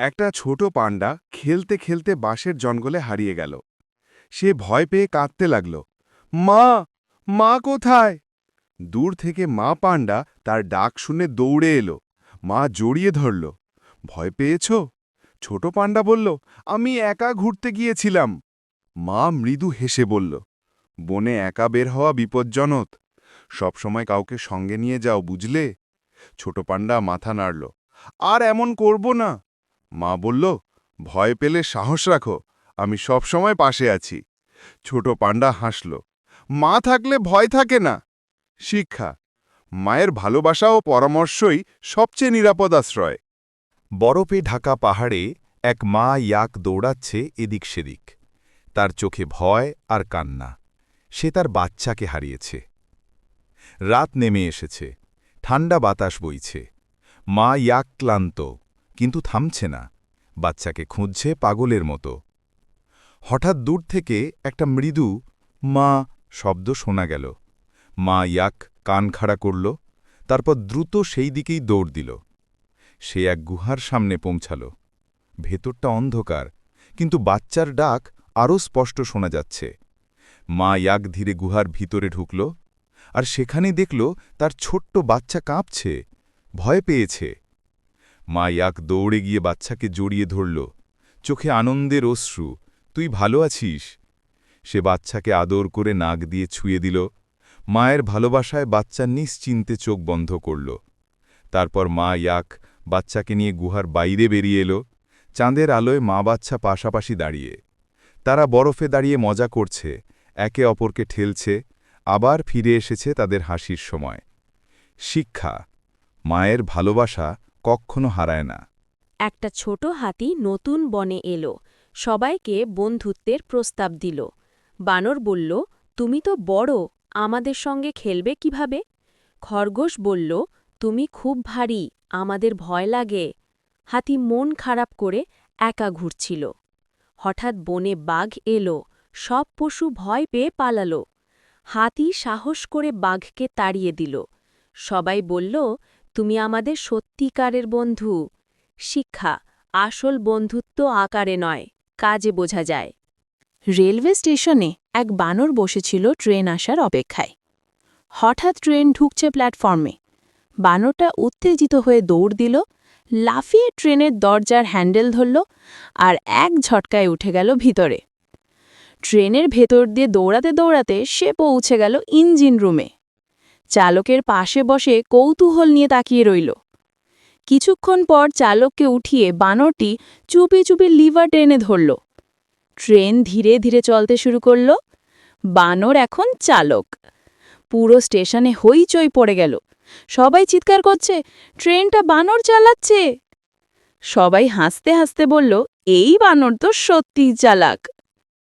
একটা ছোট পান্ডা খেলতে খেলতে বাঁশের জঙ্গলে হারিয়ে গেল। সে ভয় পেয়ে কাঁদতে লাগল, মা মা কোথায়? দূর থেকে মা পান্ডা তার ডাক শুনে দৌড়ে এলো। মা জড়িয়ে ধরল, ভয় পেয়েছ? ছোট পান্ডা বলল, আমি একা ঘুরতে গিয়েছিলাম। মা মৃদু হেসে বলল, বনে একা বের হওয়া বিপজ্জনক। সবসময় কাউকে সঙ্গে নিয়ে যাও, বুঝলে? ছোট পান্ডা মাথা নাড়ল, আর এমন করব না। মা বলল, ভয় পেলে সাহস রাখো, আমি সবসময় পাশে আছি। ছোট পাণ্ডা হাসল, মা থাকলে ভয় থাকে না। শিক্ষা, মায়ের ভালোবাসা ও পরামর্শই সবচেয়ে নিরাপদ আশ্রয়। বরফে ঢাকা পাহাড়ে এক মা ইয়াক দৌড়াচ্ছে এদিক সেদিক। তার চোখে ভয় আর কান্না। সে তার বাচ্চাকে হারিয়েছে। রাত নেমে এসেছে। ঠান্ডা বাতাস বইছে। মা ইয়াক ক্লান্ত। কিন্তু থামছে না। বাচ্চাকে খুঁজছে পাগলের মতো। হঠাৎ দূর থেকে একটা মৃদু মা শব্দ শোনা গেল। মা ইয়াক কান খাড়া করল, তারপর দ্রুত সেই দিকেই দৌড় দিল। সে এক গুহার সামনে পৌঁছাল। ভেতরটা অন্ধকার, কিন্তু বাচ্চার ডাক আরও স্পষ্ট শোনা যাচ্ছে। মা ইয়াক ধীরে গুহার ভিতরে ঢুকল আর সেখানে দেখল তার ছোট্ট বাচ্চা কাঁপছে, ভয় পেয়েছে। মা ইয়াক দৌড়ে গিয়ে বাচ্চাকে জড়িয়ে ধরল। চোখে আনন্দের অশ্রু, তুই ভালো আছিস? সে বাচ্চাকে আদর করে নাক দিয়ে ছুঁয়ে দিল। মায়ের ভালোবাসায় বাচ্চা নিশ্চিন্তে চোখ বন্ধ করল। তারপর মা ইয়াক বাচ্চাকে নিয়ে গুহার বাইরে বেরিয়ে এলো। চাঁদের আলোয় মা বাচ্চা পাশাপাশি দাঁড়িয়ে। তারা বরফে দাঁড়িয়ে মজা করছে, একে অপরকে ঠেলছে, আবার ফিরে এসেছে তাদের হাসির সময়। শিক্ষা, মায়ের ভালোবাসা কখনো হারায় না। একটা ছোট হাতি নতুন বনে এলো। সবাইকে বন্ধুত্বের প্রস্তাব দিল। বানর বলল, তুমি তো বড়, আমাদের সঙ্গে খেলবে কীভাবে? খরগোশ বলল, তুমি খুব ভারী, আমাদের ভয় লাগে। হাতি মন খারাপ করে একা ঘুরছিল। হঠাৎ বনে বাঘ এলো, সব পশু ভয় পেয়ে পালালো। হাতি সাহস করে বাঘকে তাড়িয়ে দিল। সবাই বলল তুমি আমাদের সত্যিকারের বন্ধু। শিক্ষা, আসল বন্ধুত্ব আকারে নয়, কাজে বোঝা যায়। রেলওয়ে স্টেশনে এক বানর বসেছিল ট্রেন আসার অপেক্ষায়। হঠাৎ ট্রেন ঢুকছে প্ল্যাটফর্মে। বানরটা উত্তেজিত হয়ে দৌড় দিল, লাফিয়ে ট্রেনের দরজার হ্যান্ডেল ধরল আর এক ঝটকায় উঠে গেল ভিতরে। ট্রেনের ভেতর দিয়ে দৌড়াতে দৌড়াতে সে পৌঁছে গেল ইঞ্জিন রুমে। চালকের পাশে বসে কৌতূহল নিয়ে তাকিয়ে রইল। কিছুক্ষণ পর চালককে উঠিয়ে বানরটি চুপি চুপি লিভার টেনে ধরল। ট্রেন ধীরে ধীরে চলতে শুরু করল। বানর এখন চালক। পুরো স্টেশনে হইচই পড়ে গেল। সবাই চিৎকার করছে, ট্রেনটা বানর চালাচ্ছে! সবাই হাসতে হাসতে বলল, এই বানর তো সত্যিই চালাক!